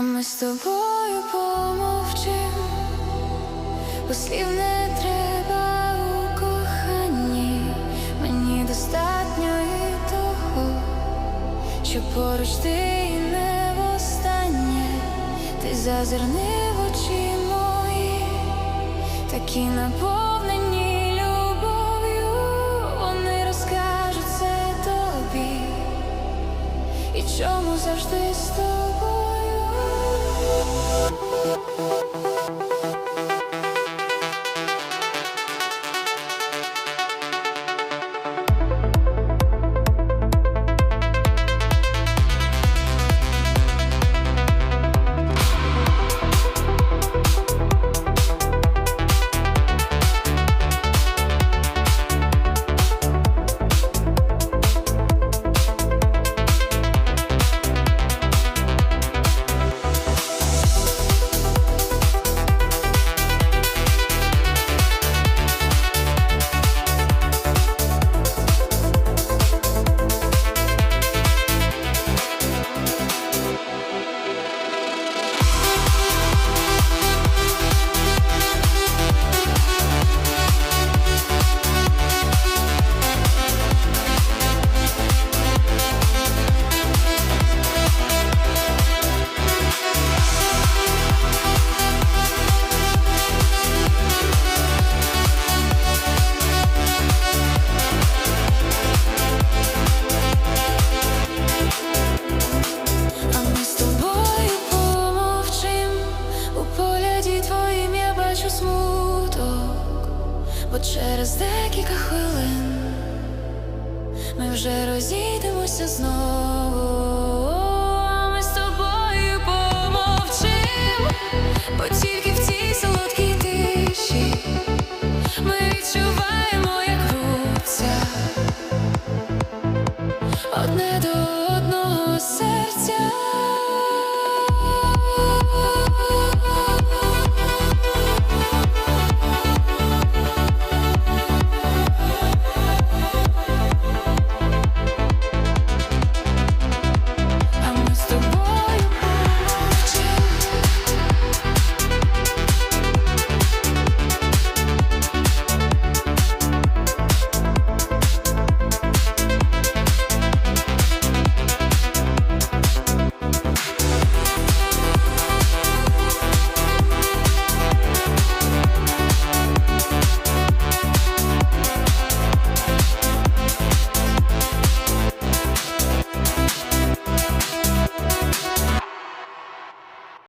А ми з тобою помовчим, бо слів не треба у коханні, мені достатньо і того, що поруч ти і не востаннє, ти зазирни в очі мої, такі наповнені любов'ю, вони розкажуть це тобі. І чому завжди з тобою? Через декілька хвилин ми вже розійдемося знову, ми з тобою помовчим, бо тільки в цій солодкій тиші ми відчуваємо, як руця. Одне